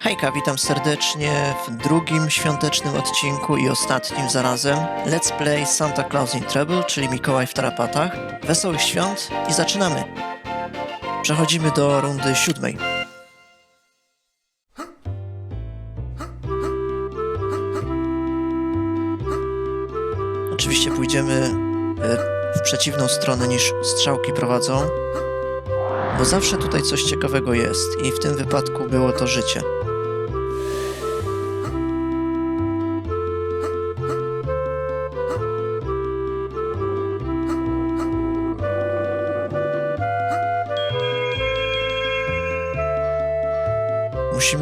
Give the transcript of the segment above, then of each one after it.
Hejka, witam serdecznie w drugim świątecznym odcinku i ostatnim zarazem Let's Play Santa Claus in Trouble, czyli Mikołaj w tarapatach. Wesołych świąt i zaczynamy! Przechodzimy do rundy siódmej. Oczywiście pójdziemy e, w przeciwną stronę niż strzałki prowadzą, bo zawsze tutaj coś ciekawego jest i w tym wypadku było to życie.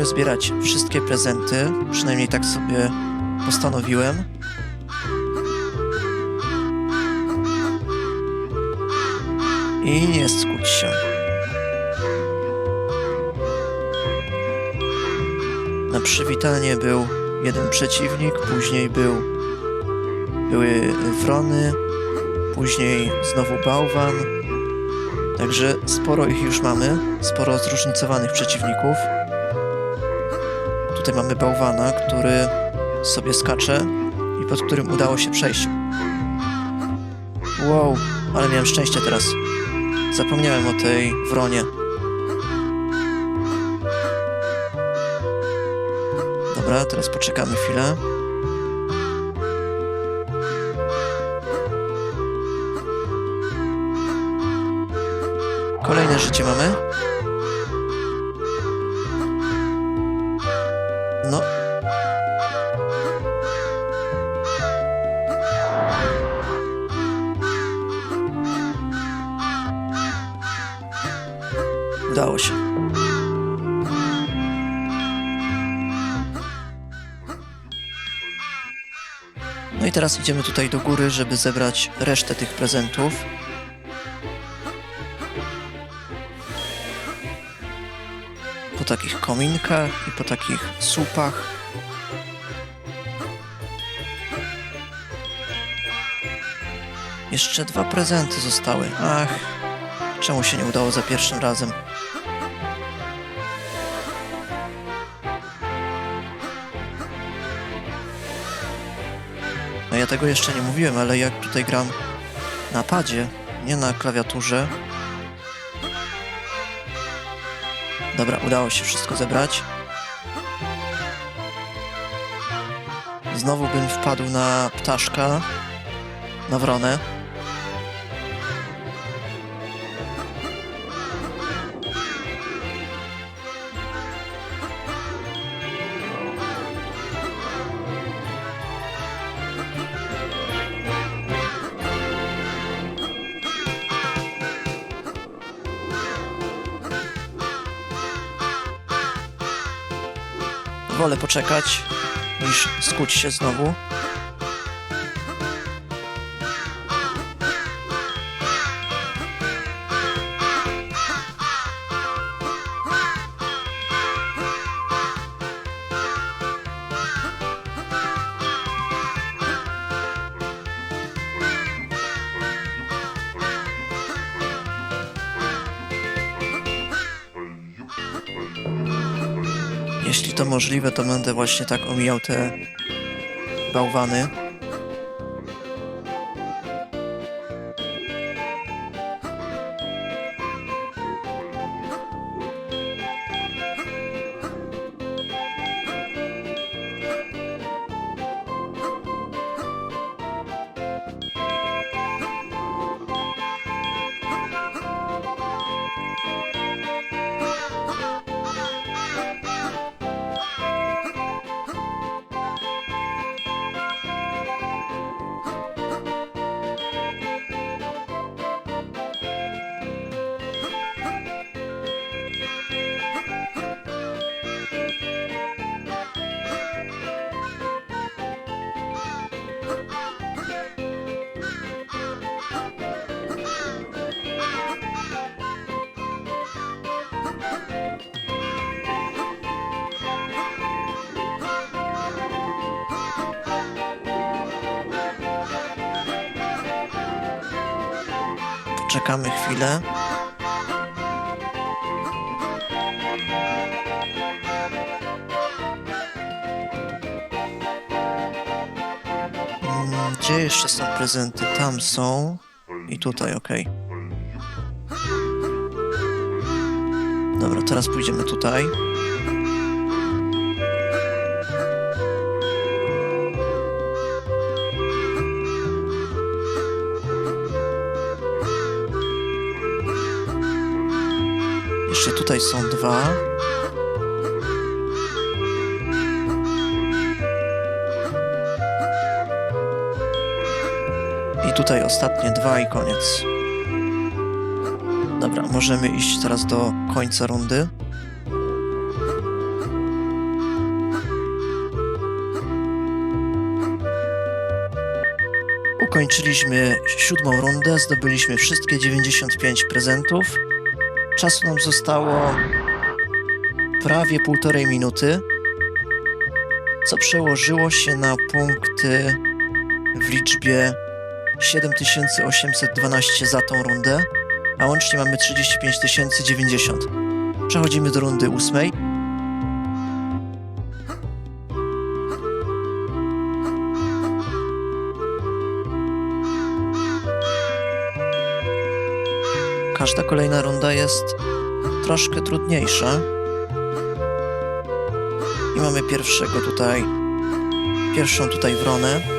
Zbierać wszystkie prezenty, przynajmniej tak sobie postanowiłem. I nie skuć się. Na przywitanie był jeden przeciwnik, później był, były wrony, później znowu bałwan. Także sporo ich już mamy, sporo zróżnicowanych przeciwników. Tutaj mamy bałwana, który sobie skacze i pod którym udało się przejść. Wow, ale miałem szczęście teraz. Zapomniałem o tej wronie. Dobra, teraz poczekamy chwilę. Kolejne życie mamy. Udało się. No i teraz idziemy tutaj do góry, żeby zebrać resztę tych prezentów. Po takich kominkach i po takich słupach. Jeszcze dwa prezenty zostały. Ach, czemu się nie udało za pierwszym razem? Tego jeszcze nie mówiłem, ale jak tutaj gram na padzie, nie na klawiaturze. Dobra, udało się wszystko zebrać. Znowu bym wpadł na ptaszka, na wronę. Wolę poczekać, niż skuć się znowu. Możliwe, to będę właśnie tak omijał te bałwany. Czekamy chwilę. Mm, gdzie jeszcze są prezenty? Tam są. I tutaj, ok. Dobra, teraz pójdziemy tutaj. Jeszcze tutaj są dwa. I tutaj ostatnie dwa i koniec. Dobra, możemy iść teraz do końca rundy. Ukończyliśmy siódmą rundę, zdobyliśmy wszystkie 95 prezentów. Czasu nam zostało prawie półtorej minuty, co przełożyło się na punkty w liczbie 7812 za tą rundę, a łącznie mamy 35 090. Przechodzimy do rundy ósmej. Każda kolejna runda jest troszkę trudniejsza. I mamy pierwszego tutaj, pierwszą tutaj wronę.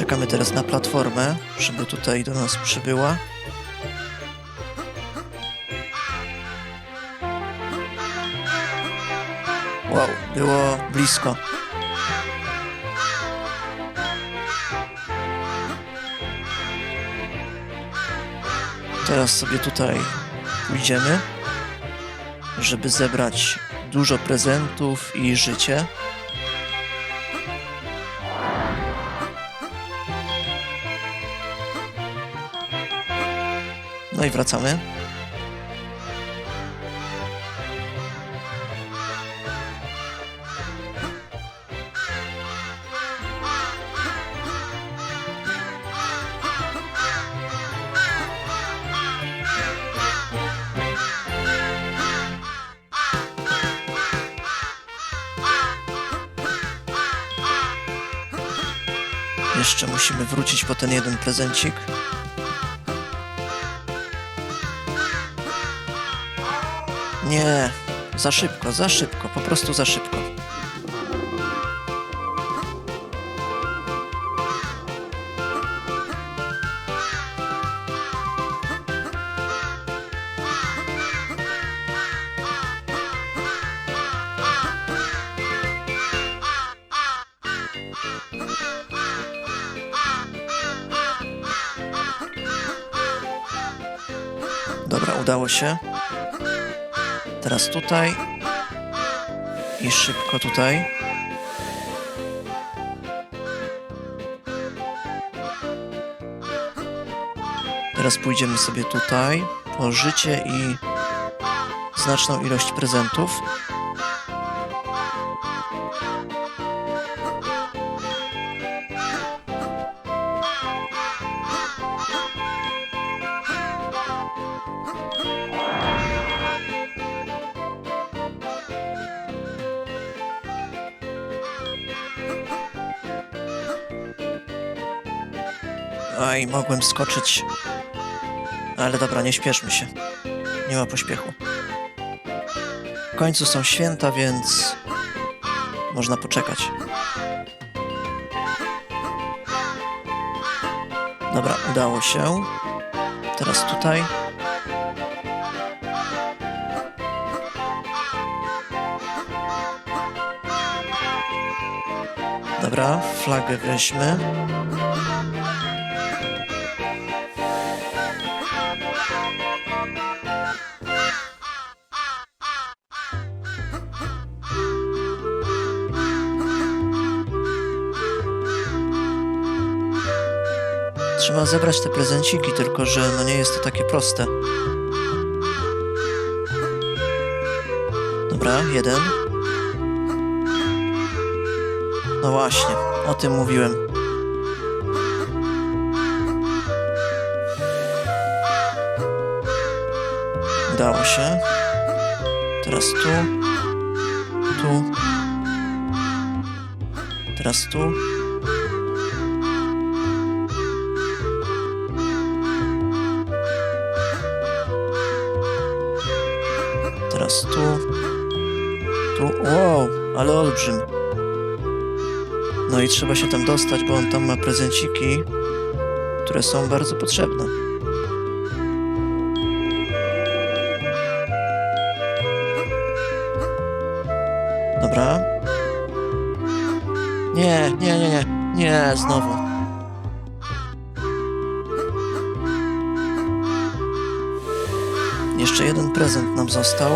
Czekamy teraz na platformę, żeby tutaj do nas przybyła. Wow, było blisko. Teraz sobie tutaj pójdziemy, żeby zebrać dużo prezentów i życie. No i wracamy. Jeszcze musimy wrócić po ten jeden prezencik. Nie, za szybko, za szybko, po prostu za szybko. Dobra, udało się. Teraz tutaj. I szybko tutaj. Teraz pójdziemy sobie tutaj po życie i znaczną ilość prezentów. Aj, mogłem skoczyć. Ale dobra, nie śpieszmy się. Nie ma pośpiechu. W końcu są święta, więc można poczekać. Dobra, udało się. Teraz tutaj. Dobra, flagę weźmy. Trzeba zebrać te prezenciki, tylko że no nie jest to takie proste. Dobra, jeden. No właśnie, o tym mówiłem. Udało się. Teraz tu. Tu. Teraz tu. Tu. Wow, ale olbrzym. No i trzeba się tam dostać, bo on tam ma prezenciki, które są bardzo potrzebne. Dobra. Nie, nie, nie, nie. Nie, znowu. Jeszcze jeden prezent nam został.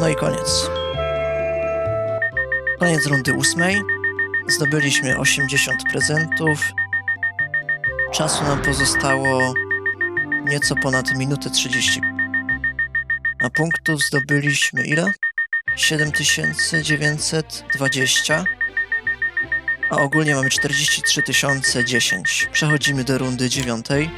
No i koniec. Koniec rundy ósmej. Zdobyliśmy 80 prezentów. Czasu nam pozostało nieco ponad minutę 30. A punktów zdobyliśmy ile? 7920. A ogólnie mamy 43 010. Przechodzimy do rundy dziewiątej.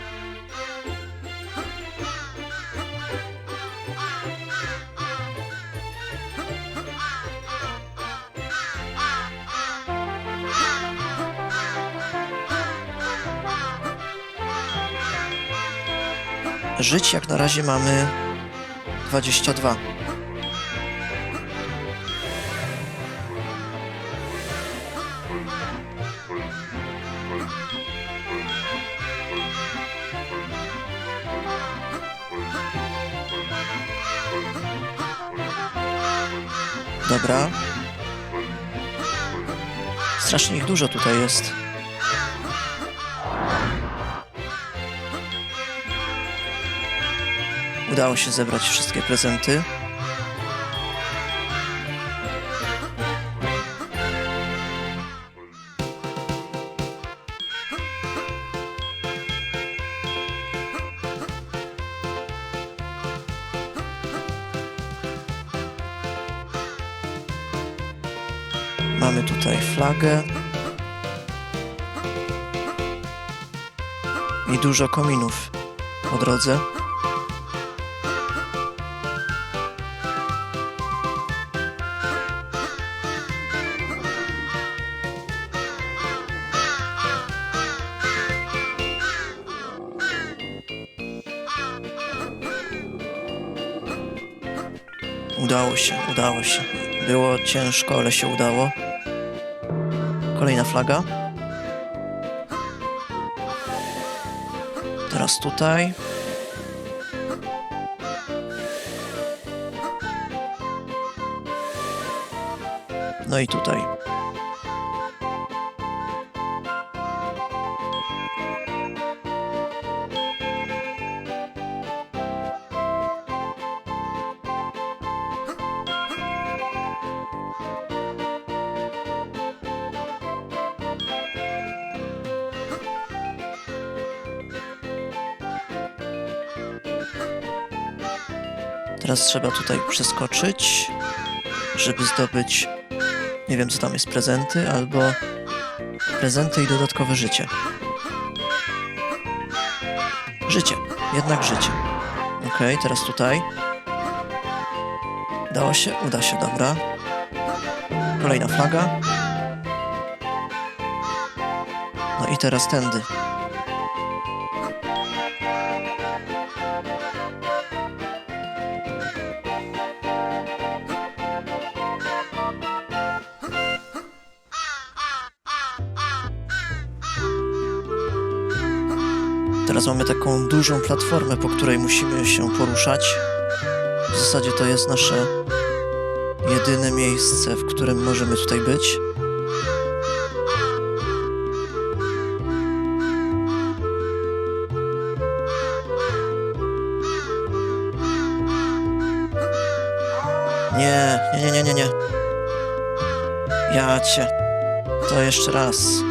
Żyć jak na razie mamy 22. Dobra. Strasznie ich dużo tutaj jest. Udało się zebrać wszystkie prezenty. Mamy tutaj flagę. I dużo kominów po drodze. Udało się. Było ciężko, ale się udało. Kolejna flaga. Teraz tutaj. No i tutaj. Teraz trzeba tutaj przeskoczyć, żeby zdobyć, nie wiem co tam jest, prezenty albo prezenty i dodatkowe życie. Życie, jednak życie. Ok, teraz tutaj. Udało się, uda się, dobra. Kolejna flaga. No i teraz tędy. mamy taką dużą platformę, po której musimy się poruszać. W zasadzie to jest nasze jedyne miejsce, w którym możemy tutaj być. Nie, nie, nie, nie, nie. Ja cię. To jeszcze raz.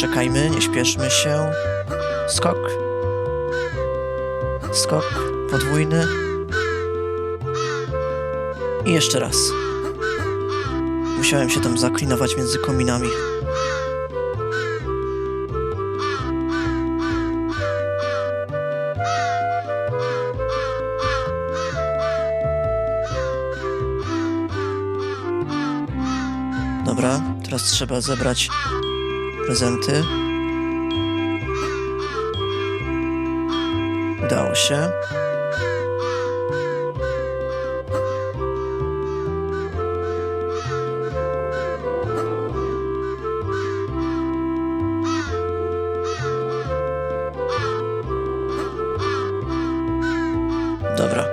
Poczekajmy, nie śpieszmy się. Skok. Skok podwójny. I jeszcze raz. Musiałem się tam zaklinować między kominami. Dobra, teraz trzeba zebrać prezenty. Udało się. Dobra,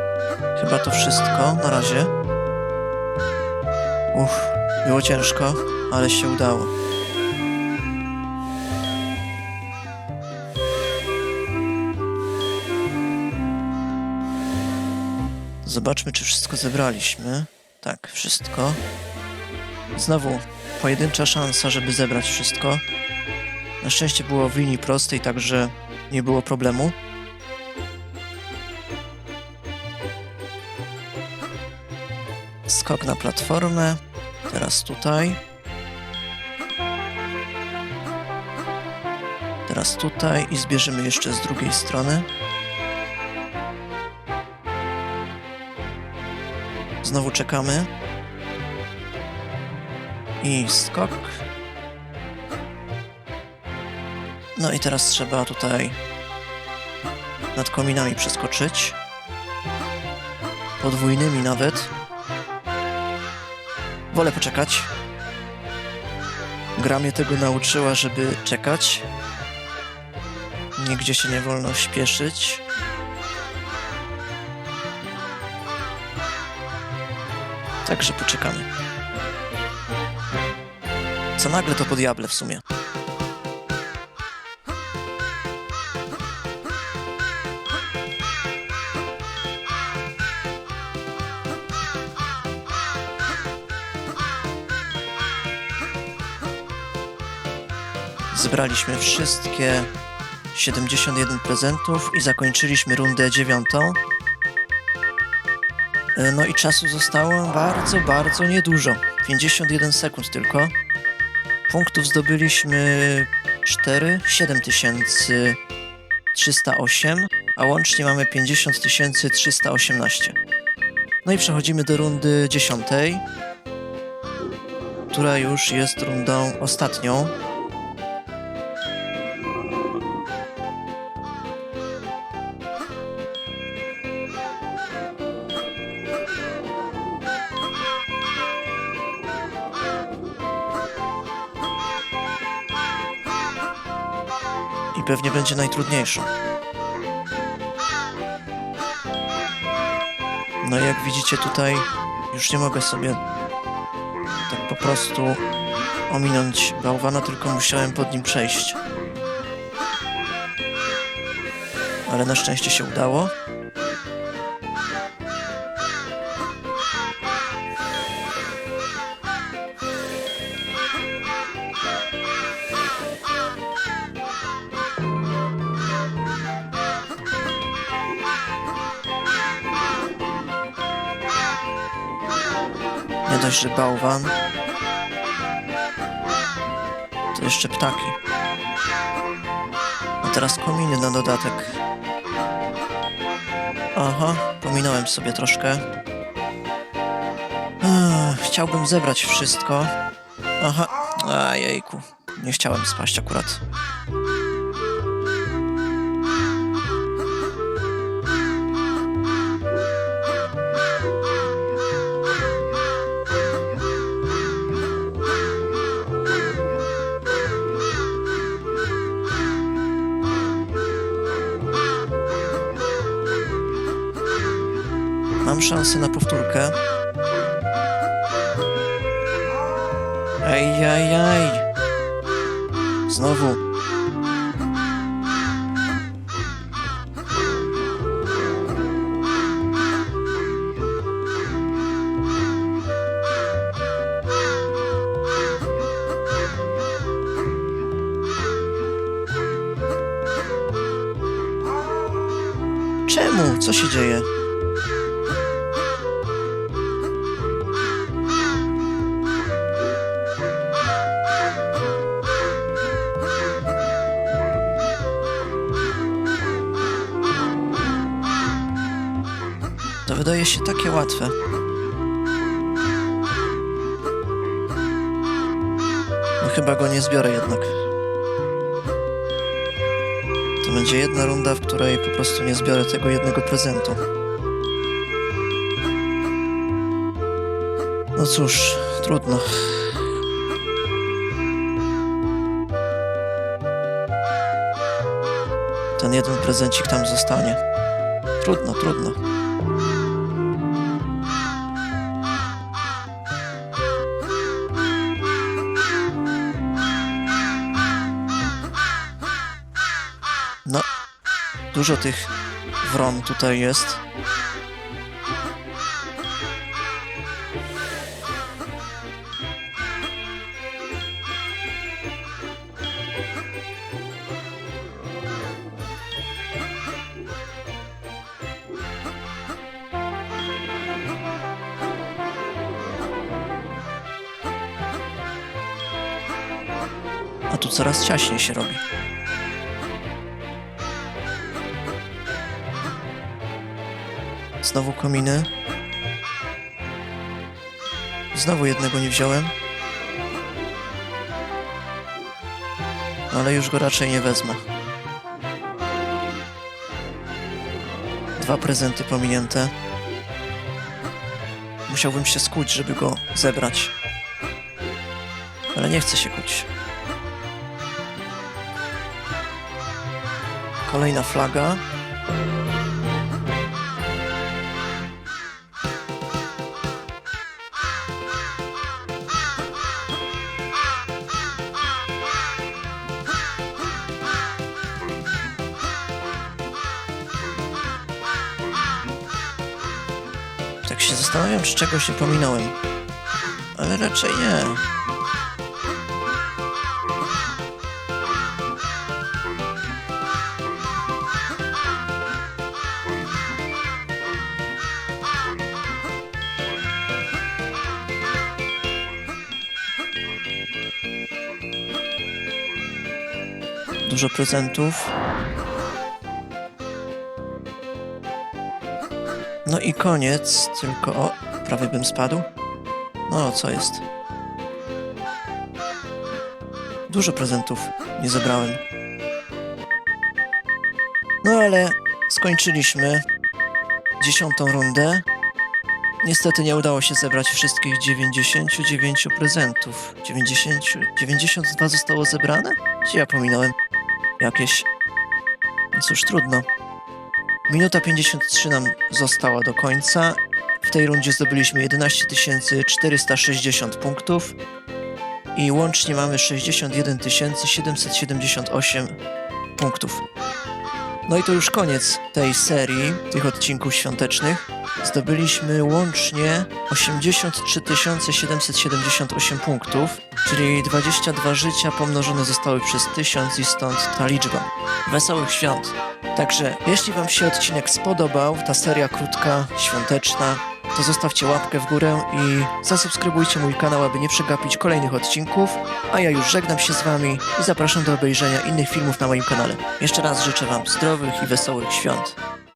chyba to wszystko na razie. Uff, było ciężko, ale się udało. Zobaczmy, czy wszystko zebraliśmy. Tak, wszystko. Znowu pojedyncza szansa, żeby zebrać wszystko. Na szczęście było w linii prostej, także nie było problemu. Skok na platformę. Teraz tutaj. Teraz tutaj i zbierzemy jeszcze z drugiej strony. Znowu czekamy. I skok. No i teraz trzeba tutaj nad kominami przeskoczyć. Podwójnymi nawet. Wolę poczekać. Gra mnie tego nauczyła, żeby czekać. Nigdzie się nie wolno śpieszyć. Także poczekamy. Co nagle to po diable w sumie. Zebraliśmy wszystkie 71 prezentów i zakończyliśmy rundę dziewiątą. E, No i czasu zostało bardzo, bardzo niedużo. 51 sekund tylko. Punktów zdobyliśmy 4, 7308, a łącznie mamy 50 318. No i przechodzimy do rundy dziesiątej, która już jest rundą ostatnią. Pewnie będzie najtrudniejszą. No i jak widzicie tutaj już nie mogę sobie tak po prostu ominąć bałwana, tylko musiałem pod nim przejść. Ale na szczęście się udało. Dość, bałwan, to jeszcze ptaki. A teraz kominy na dodatek. Aha, pominąłem sobie troszkę. Ech, chciałbym zebrać wszystko. Aha, a nie chciałem spaść akurat. Mam szansę na powtórkę. Ej, ej, ej. Znowu. Wydaje się takie łatwe. No chyba go nie zbiorę jednak. To będzie jedna runda, w której po prostu nie zbiorę tego jednego prezentu. No cóż, trudno. Ten jeden prezencik tam zostanie. Trudno, trudno. No, dużo tych wron tutaj jest. A tu coraz ciaśniej się robi. Znowu kominy. Znowu jednego nie wziąłem. Ale już go raczej nie wezmę. Dwa prezenty pominięte. Musiałbym się skuć, żeby go zebrać. Ale nie chcę się kuć. Kolejna flaga. Się zastanawiam, z czego się pominąłem. Ale raczej nie. Dużo prezentów. No i koniec, tylko o, prawie bym spadł. No, co jest? Dużo prezentów nie zebrałem. No ale skończyliśmy dziesiątą rundę. Niestety nie udało się zebrać wszystkich 99 prezentów. 90, 92 zostało zebrane? Czy ja pominąłem jakieś? No cóż, trudno. Minuta 53 nam została do końca. W tej rundzie zdobyliśmy 11 460 punktów i łącznie mamy 61 778 punktów. No i to już koniec tej serii, tych odcinków świątecznych. Zdobyliśmy łącznie 83 778 punktów, czyli 22 życia pomnożone zostały przez 1000 i stąd ta liczba. Wesołych świąt! Także jeśli Wam się odcinek spodobał, ta seria krótka, świąteczna, to zostawcie łapkę w górę i zasubskrybujcie mój kanał, aby nie przegapić kolejnych odcinków. A ja już żegnam się z Wami i zapraszam do obejrzenia innych filmów na moim kanale. Jeszcze raz życzę Wam zdrowych i wesołych świąt.